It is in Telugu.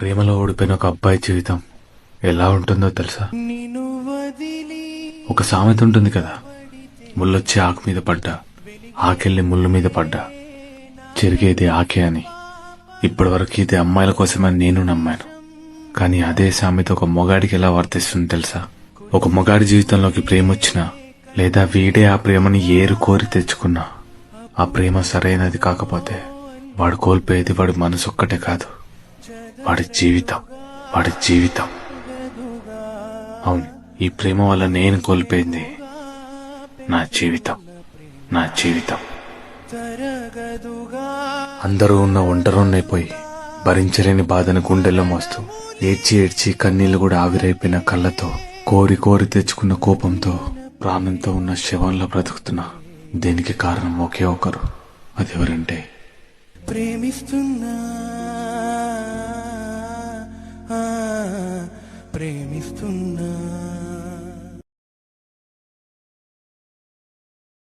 ప్రేమలో ఓడిపోయిన ఒక అబ్బాయి జీవితం ఎలా ఉంటుందో తెలుసా? ఒక సామెత ఉంటుంది కదా. ముళ్ళొచ్చి ఆకు మీద పడ్డా ఆకెళ్ళి ముళ్ళు మీద పడ్డా. జరిగేది ఆకే అని. ఇప్పటివరకు ఇది అమ్మాయిల కోసమని నేను నమ్మాను. కానీ అదే సామెత ఒక మొగాడికి ఎలా వర్తిస్తుంది తెలుసా? ఒక మొగాడి జీవితంలోకి ప్రేమ వచ్చినా లేదా వీడే ఆ ప్రేమని ఏరు కోరి తెచ్చుకున్నా ఆ ప్రేమ సరైనది కాకపోతే వాడు కోల్పోయేది వాడి మనసు ఒక్కటే కాదు. వాడి జీవితం వాడి జీవితం. అవును ఈ ప్రేమ వల్ల నేను కోల్పోయింది నా జీవితం నా జీవితం. అందరూ ఉన్న ఒంటరున్నైపోయి భరించలేని బాధను గుండెల్లో మోస్తూ ఏడ్చి ఏడ్చి కన్నీళ్ళు కూడా ఆవిరైపోయిన కళ్ళతో కోరి కోరి తెచ్చుకున్న కోపంతో ప్రాణంతో ఉన్న శవంలో బ్రతుకుతున్నా దీనికి కారణం ఒకే ఒకరు అదెవరంటే? ప్రేమిస్తున్నా. ప్రేమిస్తున్నా.